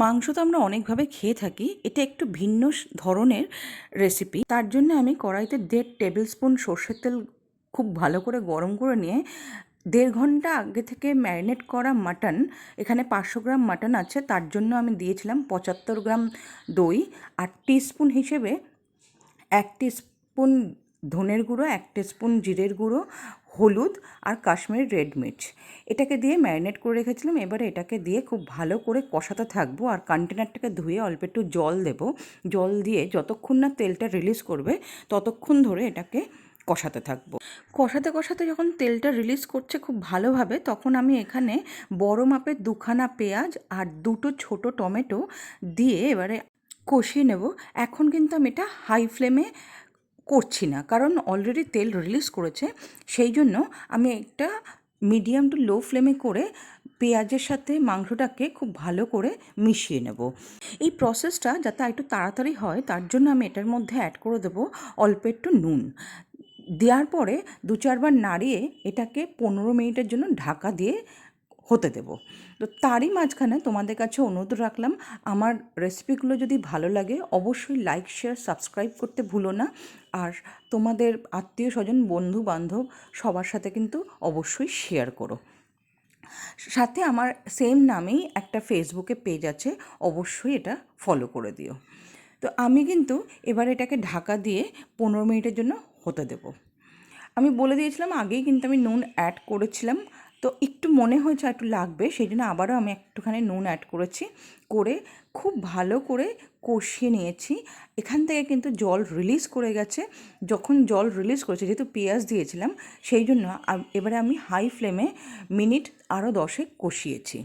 মাংস তো আমরা অনেকভাবে খেয়ে থাকি, এটা একটু ভিন্ন ধরনের রেসিপি তার জন্য আমি কড়াইতে দেড় টেবিল স্পুন সর্ষের তেল খুব ভালো করে গরম করে নিয়ে, দেড় ঘণ্টা আগে থেকে ম্যারিনেট করা মাটন এখানে পাঁচশো গ্রাম মাটন আছে, তার জন্য আমি দিয়েছিলাম পঁচাত্তর গ্রাম দই আর টিস্পুন হিসেবে এক স্পুন ধনের গুঁড়ো, এক স্পুন জিরের গুঁড়ো হলুদ আর কাশ্মীরি রেড মির্চ। এটাকে দিয়ে ম্যারিনেট করে রেখেছিলাম। এবারে এটাকে দিয়ে খুব ভালো করে কষাতে থাকব আর কন্টেনারটাকে ধুয়ে অল্প একটু জল দেবো। জল দিয়ে যতক্ষণ না তেলটা রিলিজ করবে, ততক্ষণ ধরে এটাকে কষাতে থাকব। কষাতে কষাতে যখন তেলটা রিলিজ করছে খুব ভালোভাবে, তখন আমি এখানে বড় মাপের দুখানা পেঁয়াজ আর দুটো ছোট টমেটো দিয়ে এবারে কষিয়ে নেব। এখন কিন্তু আমি এটা হাই ফ্লেমে করছি না। কারণ অলরেডি তেল রিলিজ করেছে। সেই জন্য আমি একটা মিডিয়াম টু লো ফ্লেমে করে পেঁয়াজের সাথে মাংসটাকে খুব ভালো করে মিশিয়ে নেব। এই প্রসেসটা যাতে একটু তাড়াতাড়ি হয়, তার জন্য আমি এটার মধ্যে অ্যাড করে দেবো অল্প একটু নুন। দেওয়ার পরে দু চারবার নাড়িয়ে এটাকে পনেরো মিনিটের জন্য ঢাকা দিয়ে হতে দেবো। তো তারই মাঝখানে তোমাদের কাছে অনুরোধ রাখলাম, আমার রেসিপিগুলো যদি ভালো লাগে, অবশ্যই লাইক শেয়ার সাবস্ক্রাইব করতে ভুলো না। আর তোমাদের আত্মীয় স্বজন বন্ধু বান্ধব সবার সাথে কিন্তু অবশ্যই শেয়ার করো। সাথে আমার সেম নামেই একটা ফেসবুকে পেজ আছে, অবশ্যই এটা ফলো করে দিও। তো আমি কিন্তু এবার এটাকে ঢাকা দিয়ে পনেরো মিনিটের জন্য হতে দেবো। আমি বলে দিয়েছিলাম, আগেই কিন্তু আমি নুন অ্যাড করেছিলাম। তো একটু মনে হয়েছে একটু লাগবে সেই জন্য আবারও আমি একটুখানি নুন অ্যাড করেছি, করে খুব ভালো করে কষিয়ে নিয়েছি। এখান থেকে কিন্তু জল রিলিজ করে গেছে, যখন জল রিলিজ করেছে, যেহেতু পেঁয়াজ দিয়েছিলাম, সেই জন্য এবারে আমি হাই ফ্লেমে মিনিট আরও দশে কষিয়েছি।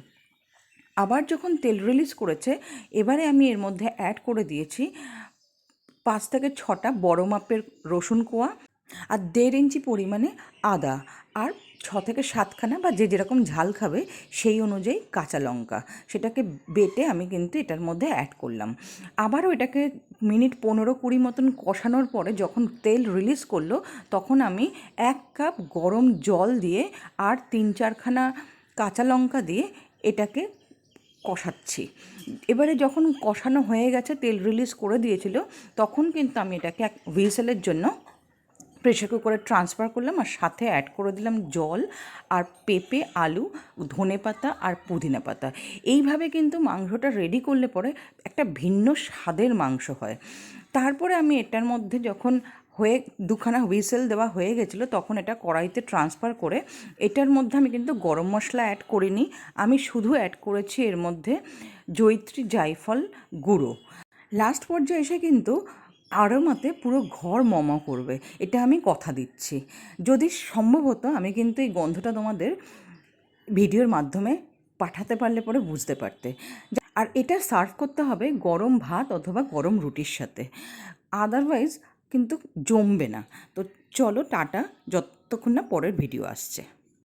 আবার যখন তেল রিলিজ করেছে, এবারে আমি এর মধ্যে অ্যাড করে দিয়েছি পাঁচ থেকে ছটা বড় মাপের রসুন কোয়া আর দেড় ইঞ্চি পরিমাণে আদা আর ছ থেকে সাতখানা বা যে যেরকম ঝাল খাবে সেই অনুযায়ী কাঁচা লঙ্কা। সেটাকে বেটে আমি কিন্তু এটার মধ্যে অ্যাড করলাম। আবারও এটাকে মিনিট পনেরো কুড়ি মতন কষানোর পরে যখন তেল রিলিজ করল, তখন আমি এক কাপ গরম জল দিয়ে আর তিন চারখানা কাঁচা লঙ্কা দিয়ে এটাকে কষাচ্ছি। এবারে যখন কষানো হয়ে গেছে, তেল রিলিজ করে দিয়েছিল, তখন কিন্তু আমি এটাকে এক হুইসেলের জন্য প্রেশার কুকারে ট্রান্সফার করলাম আর সাথে অ্যাড করে দিলাম জল আর পেঁপে, আলু, ধনে পাতা আর পুদিনা পাতা। এইভাবে কিন্তু মাংসটা রেডি করলে পরে একটা ভিন্ন স্বাদের মাংস হয়। তারপরে আমি এটার মধ্যে যখন হয়ে দুখানা হুইসেল দেওয়া হয়ে গেছিল, তখন এটা কড়াইতে ট্রান্সফার করে এটার মধ্যে আমি কিন্তু গরম মশলা অ্যাড করিনি। আমি শুধু অ্যাড করেছি এর মধ্যে জৈত্রী জায়ফল গুঁড়ো। লাস্ট পর্যায়ে এসে কিন্তু আরোমাতে পুরো ঘর মম করবে, এটা আমি কথা দিচ্ছি। যদি সম্ভবত আমি কিন্তু এই গন্ধটা তোমাদের ভিডিওর মাধ্যমে পাঠাতে পারলে পরে বুঝতে পারতে। আর এটা সার্ভ করতে হবে গরম ভাত অথবা গরম রুটির সাথে। আদারওয়াইজ কিন্তু জমবে না। তো চলো টাটা, যতক্ষণ না পরের ভিডিও আসছে।